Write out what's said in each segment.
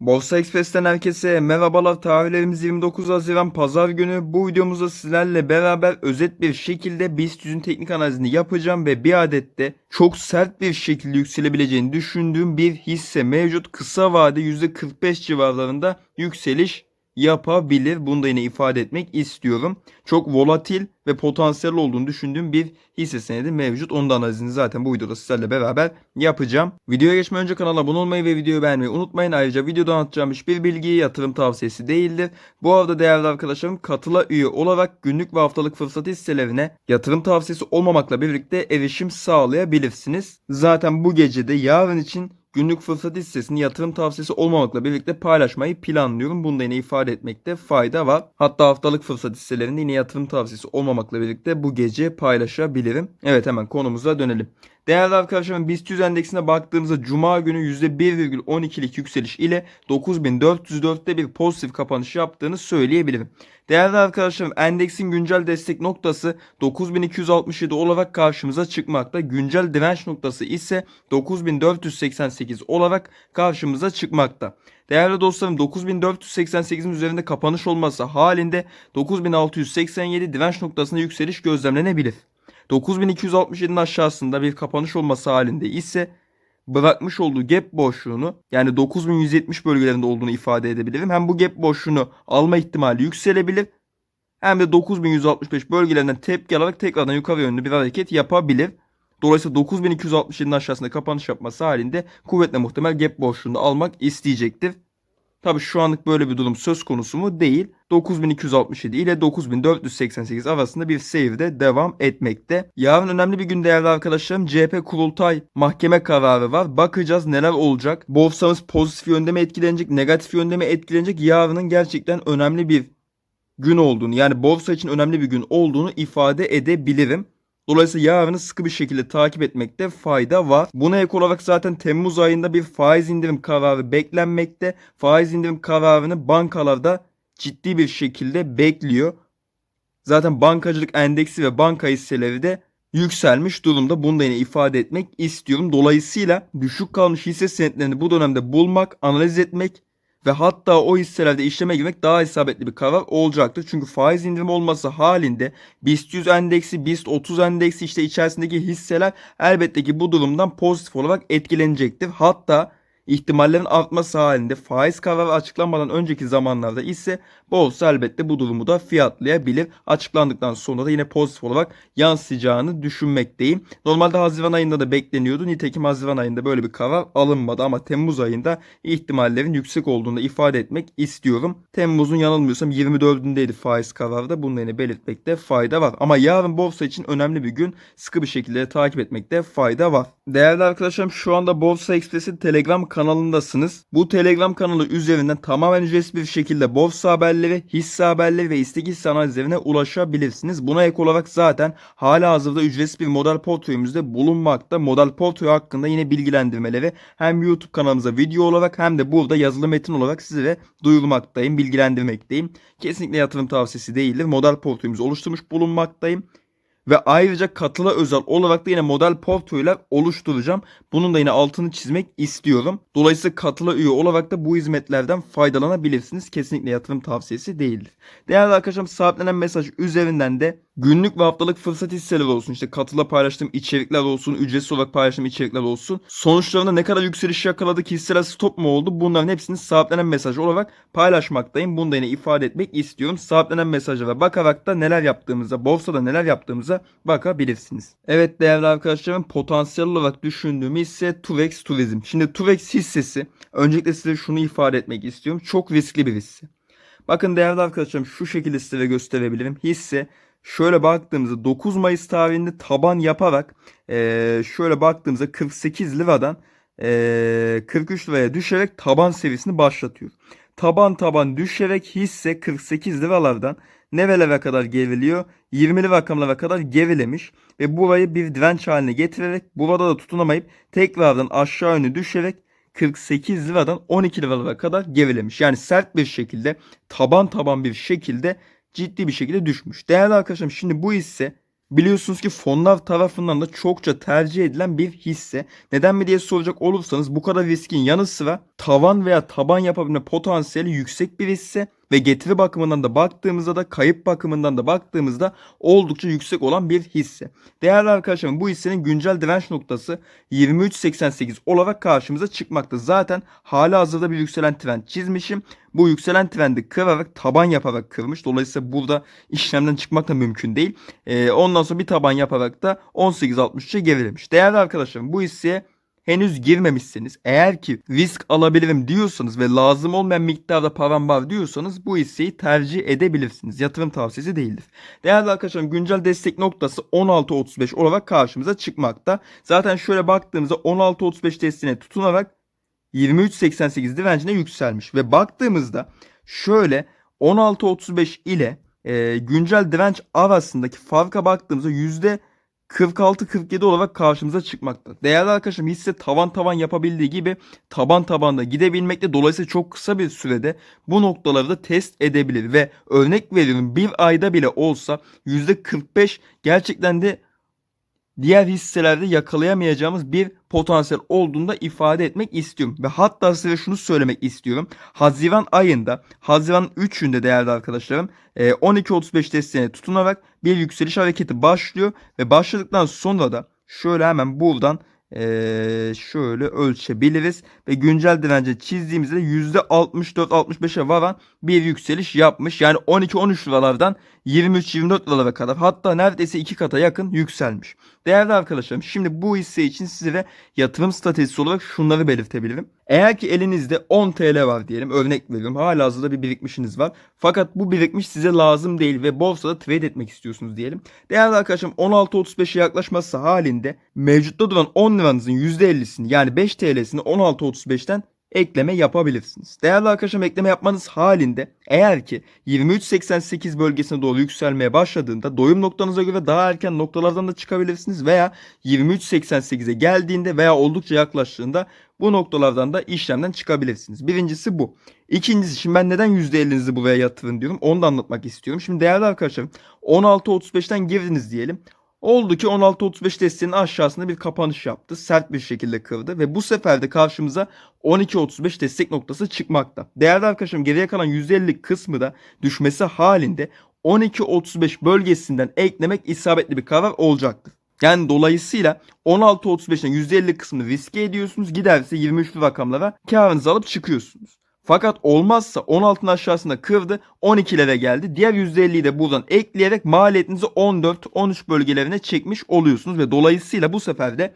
Borsa Express'ten herkese merhabalar. Tarihlerimiz 29 Haziran Pazar günü. Bu videomuzda sizlerle beraber özet bir şekilde BIST 100'ün teknik analizini yapacağım ve bir adet de çok sert bir şekilde yükselebileceğini düşündüğüm bir hisse mevcut. Kısa vade %45 civarlarında yükseliş yapabilir. Bunu da yine ifade etmek istiyorum. Çok volatil ve potansiyel olduğunu düşündüğüm bir hisse senedi mevcut. Onun analizini zaten bu videoda sizlerle beraber yapacağım. Videoya geçmeden önce kanala abone olmayı ve videoyu beğenmeyi unutmayın. Ayrıca videoda anlatacağım hiçbir bilgi yatırım tavsiyesi değildir. Bu arada değerli arkadaşlarım katıla üye olarak günlük ve haftalık fırsat hisselerine yatırım tavsiyesi olmamakla birlikte erişim sağlayabilirsiniz. Zaten bu gecede yarın için günlük fırsat hissesini yatırım tavsiyesi olmamakla birlikte paylaşmayı planlıyorum. Bunu da yine ifade etmekte fayda var. Hatta haftalık fırsat hisselerini yine yatırım tavsiyesi olmamakla birlikte bu gece paylaşabilirim. Evet hemen konumuza dönelim. Değerli arkadaşlarım BIST 100 endeksine baktığımızda Cuma günü %1,12'lik yükseliş ile 9404'te bir pozitif kapanış yaptığını söyleyebilirim. Değerli arkadaşlarım endeksin güncel destek noktası 9267 olarak karşımıza çıkmakta. Güncel direnç noktası ise 9488 olarak karşımıza çıkmakta. Değerli dostlarım 9488'in üzerinde kapanış olması halinde 9687 direnç noktasına yükseliş gözlemlenebilir. 9267'nin aşağısında bir kapanış olması halinde ise bırakmış olduğu gap boşluğunu yani 9170 bölgelerinde olduğunu ifade edebilirim. Hem bu gap boşluğunu alma ihtimali yükselebilir hem de 9165 bölgelerinden tepki alarak tekrardan yukarı yönlü bir hareket yapabilir. Dolayısıyla 9267'nin aşağısında kapanış yapması halinde kuvvetle muhtemel gap boşluğunu almak isteyecektir. Tabi şu anlık böyle bir durum söz konusu mu? Değil. 9267 ile 9488 arasında bir seyirde devam etmekte. Yarın önemli bir gün değerli arkadaşlarım. CHP kurultay mahkeme kararı var. Bakacağız neler olacak. Borsamız pozitif yönde mi etkilenecek, negatif yönde mi etkilenecek? Yarının gerçekten önemli bir gün olduğunu yani borsa için önemli bir gün olduğunu ifade edebilirim. Dolayısıyla yarını sıkı bir şekilde takip etmekte fayda var. Buna ek olarak zaten Temmuz ayında bir faiz indirim kararı beklenmekte. Faiz indirim kararını bankalarda ciddi bir şekilde bekliyor. Zaten bankacılık endeksi ve banka hisseleri de yükselmiş durumda. Bunu da yine ifade etmek istiyorum. Dolayısıyla düşük kalmış hisse senetlerini bu dönemde bulmak, analiz etmek ve hatta o hisselerde işleme girmek daha isabetli bir karar olacaktır. Çünkü faiz indirimi olması halinde BIST 100 endeksi, BIST 30 endeksi işte içerisindeki hisseler elbette ki bu durumdan pozitif olarak etkilenecektir. Hatta ihtimallerin artması halinde faiz kararı açıklanmadan önceki zamanlarda ise borsa elbette bu durumu da fiyatlayabilir. Açıklandıktan sonra da yine pozitif olarak yansıyacağını düşünmekteyim. Normalde Haziran ayında da bekleniyordu. Nitekim Haziran ayında böyle bir karar alınmadı ama Temmuz ayında ihtimallerin yüksek olduğunu ifade etmek istiyorum. Temmuz'un yanılmıyorsam 24'ündeydi faiz kararı da bunun yine belirtmekte fayda var. Ama yarın borsa için önemli bir gün sıkı bir şekilde takip etmekte fayda var. Değerli arkadaşlarım şu anda Borsa Express'in Telegram kanalındasınız. Bu Telegram kanalı üzerinden tamamen ücretsiz bir şekilde borsa haberleri, hisse haberleri ve istek hisse analizlerine ulaşabilirsiniz. Buna ek olarak zaten hala hazırda ücretsiz bir model portföyümüzde bulunmakta. Model portföy hakkında yine bilgilendirmeleri hem YouTube kanalımıza video olarak hem de burada yazılı metin olarak sizlere duyurmaktayım, bilgilendirmekteyim. Kesinlikle yatırım tavsiyesi değildir. Model portföyümüzü oluşturmuş bulunmaktayım. Ve ayrıca katıla özel olarak da yine model portföyler oluşturacağım. Bunun da yine altını çizmek istiyorum. Dolayısıyla katıla üye olarak da bu hizmetlerden faydalanabilirsiniz. Kesinlikle yatırım tavsiyesi değildir. Değerli arkadaşlarım sabitlenen mesaj üzerinden de günlük ve haftalık fırsat hisseleri olsun. işte katıla paylaştığım içerikler olsun. Ücretsiz olarak paylaştığım içerikler olsun. Sonuçlarında ne kadar yükseliş yakaladık hisseler stop mu oldu? Bunların hepsini sabitlenen mesaj olarak paylaşmaktayım. Bunu da yine ifade etmek istiyorum. Sabitlenen mesajlara bakarak da neler yaptığımıza, borsada neler yaptığımıza bakabilirsiniz. Evet değerli arkadaşlarım potansiyel olarak düşündüğüm hisse Tuvex Turizm. Şimdi Tuvex hissesi öncelikle size şunu ifade etmek istiyorum. Çok riskli bir hisse. Bakın değerli arkadaşlarım şu şekilde size gösterebilirim. Hisse şöyle baktığımızda 9 Mayıs tarihinde taban yaparak e, şöyle baktığımızda 48 liradan e, 43 liraya düşerek taban seviyesini başlatıyor. Taban taban düşerek hisse 48 liralardan nerelere kadar geriliyor? 20'li rakamlara kadar gerilemiş ve burayı bir direnç haline getirerek burada da tutunamayıp tekrardan aşağı yönlü düşerek 48 liradan 12 liralara kadar gerilemiş. Yani sert bir şekilde, taban taban bir şekilde ciddi bir şekilde düşmüş. Değerli arkadaşlarım şimdi bu hisse Biliyorsunuz ki fonlar tarafından da çokça tercih edilen bir hisse. Neden mi diye soracak olursanız bu kadar riskin yanı sıra tavan veya taban yapabilme potansiyeli yüksek bir hisse ve getiri bakımından da baktığımızda da kayıp bakımından da baktığımızda oldukça yüksek olan bir hisse. Değerli arkadaşlarım bu hissenin güncel direnç noktası 23.88 olarak karşımıza çıkmakta. Zaten hala hazırda bir yükselen trend çizmişim. Bu yükselen trendi kırarak taban yaparak kırmış. Dolayısıyla burada işlemden çıkmak da mümkün değil. Ee, ondan sonra bir taban yaparak da 18.63'e gerilemiş. Değerli arkadaşlarım bu hisseye henüz girmemişseniz eğer ki risk alabilirim diyorsanız ve lazım olmayan miktarda param var diyorsanız bu hisseyi tercih edebilirsiniz. Yatırım tavsiyesi değildir. Değerli arkadaşlarım güncel destek noktası 16.35 olarak karşımıza çıkmakta. Zaten şöyle baktığımızda 16.35 desteğine tutunarak 23.88 direncine yükselmiş ve baktığımızda şöyle 16.35 ile e, güncel direnç arasındaki farka baktığımızda yüzde 46-47 olarak karşımıza çıkmakta. Değerli arkadaşlarım hisse tavan tavan yapabildiği gibi taban tabanda gidebilmekte. Dolayısıyla çok kısa bir sürede bu noktaları da test edebilir ve örnek veriyorum bir ayda bile olsa %45 gerçekten de diğer hisselerde yakalayamayacağımız bir potansiyel olduğunu da ifade etmek istiyorum. Ve hatta size şunu söylemek istiyorum. Haziran ayında, Haziran 3'ünde değerli arkadaşlarım 12.35 desteğine tutunarak bir yükseliş hareketi başlıyor. Ve başladıktan sonra da şöyle hemen buradan şöyle ölçebiliriz ve güncel dirence çizdiğimizde %64-65'e varan bir yükseliş yapmış. Yani 12-13 liralardan 23-24 liralara kadar hatta neredeyse iki kata yakın yükselmiş. Değerli arkadaşlarım şimdi bu hisse için size yatırım stratejisi olarak şunları belirtebilirim. Eğer ki elinizde 10 TL var diyelim örnek veriyorum hala hazırda bir birikmişiniz var. Fakat bu birikmiş size lazım değil ve borsada trade etmek istiyorsunuz diyelim. Değerli arkadaşım 16.35'e yaklaşması halinde mevcutta duran 10 liranızın %50'sini yani 5 TL'sini 16.35'ten ekleme yapabilirsiniz. Değerli arkadaşım ekleme yapmanız halinde eğer ki 23.88 bölgesine doğru yükselmeye başladığında doyum noktanıza göre daha erken noktalardan da çıkabilirsiniz veya 23.88'e geldiğinde veya oldukça yaklaştığında bu noktalardan da işlemden çıkabilirsiniz. Birincisi bu. İkincisi şimdi ben neden %50'nizi buraya yatırın diyorum onu da anlatmak istiyorum. Şimdi değerli arkadaşlarım 16.35'ten girdiniz diyelim. Oldu ki 16.35 desteğinin aşağısında bir kapanış yaptı. Sert bir şekilde kırdı ve bu sefer de karşımıza 12.35 destek noktası çıkmakta. Değerli arkadaşlarım geriye kalan %50 kısmı da düşmesi halinde 12.35 bölgesinden eklemek isabetli bir karar olacaktır. Yani dolayısıyla 16.35'ten %50 kısmını riske ediyorsunuz. Giderse 23'lü rakamlara karınızı alıp çıkıyorsunuz. Fakat olmazsa 16'ın aşağısında kırdı 12'lere geldi. Diğer %50'yi de buradan ekleyerek maliyetinizi 14-13 bölgelerine çekmiş oluyorsunuz. Ve dolayısıyla bu sefer de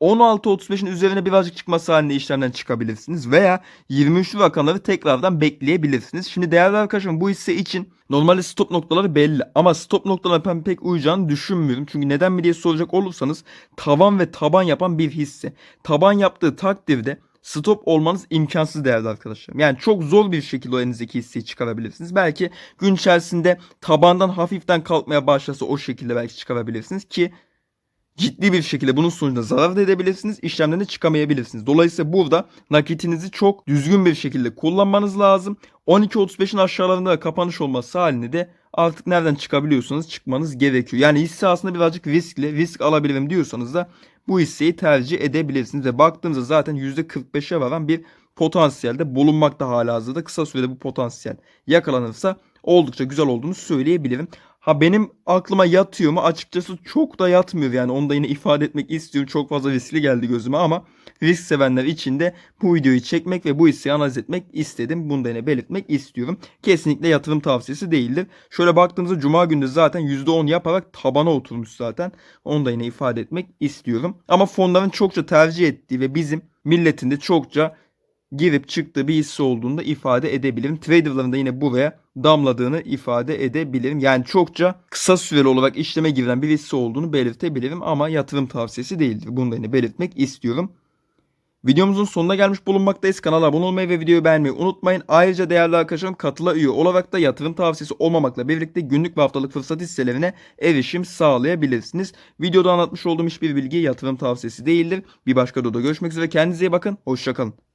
16.35'in üzerine birazcık çıkması halinde işlemden çıkabilirsiniz. Veya 23'lü rakamları tekrardan bekleyebilirsiniz. Şimdi değerli arkadaşlarım bu hisse için normalde stop noktaları belli. Ama stop noktaları ben pek uyacağını düşünmüyorum. Çünkü neden mi diye soracak olursanız tavan ve taban yapan bir hisse. Taban yaptığı takdirde stop olmanız imkansız değerli arkadaşlarım. Yani çok zor bir şekilde o elinizdeki hisseyi çıkarabilirsiniz. Belki gün içerisinde tabandan hafiften kalkmaya başlasa o şekilde belki çıkarabilirsiniz ki ciddi bir şekilde bunun sonucunda zarar da edebilirsiniz. İşlemden de çıkamayabilirsiniz. Dolayısıyla burada nakitinizi çok düzgün bir şekilde kullanmanız lazım. 12.35'in aşağılarında kapanış olması halinde de artık nereden çıkabiliyorsanız çıkmanız gerekiyor. Yani hisse aslında birazcık riskli. Risk alabilirim diyorsanız da bu hisseyi tercih edebilirsiniz. Ve baktığımızda zaten %45'e varan bir potansiyelde bulunmakta hala hazırda. Kısa sürede bu potansiyel yakalanırsa oldukça güzel olduğunu söyleyebilirim. Ha benim aklıma yatıyor mu? Açıkçası çok da yatmıyor yani. Onu da yine ifade etmek istiyorum. Çok fazla riskli geldi gözüme ama risk sevenler için de bu videoyu çekmek ve bu hisseyi analiz etmek istedim. Bunu da yine belirtmek istiyorum. Kesinlikle yatırım tavsiyesi değildir. Şöyle baktığımızda cuma günde zaten %10 yaparak tabana oturmuş zaten. Onu da yine ifade etmek istiyorum. Ama fonların çokça tercih ettiği ve bizim milletin de çokça girip çıktığı bir hisse olduğunu da ifade edebilirim. Traderların da yine buraya damladığını ifade edebilirim. Yani çokça kısa süreli olarak işleme giren bir hisse olduğunu belirtebilirim ama yatırım tavsiyesi değildir. Bunu da yine belirtmek istiyorum. Videomuzun sonuna gelmiş bulunmaktayız. Kanala abone olmayı ve videoyu beğenmeyi unutmayın. Ayrıca değerli arkadaşlarım katıla üye olarak da yatırım tavsiyesi olmamakla birlikte günlük ve haftalık fırsat hisselerine erişim sağlayabilirsiniz. Videoda anlatmış olduğum hiçbir bilgi yatırım tavsiyesi değildir. Bir başka videoda görüşmek üzere. Kendinize iyi bakın. Hoşçakalın.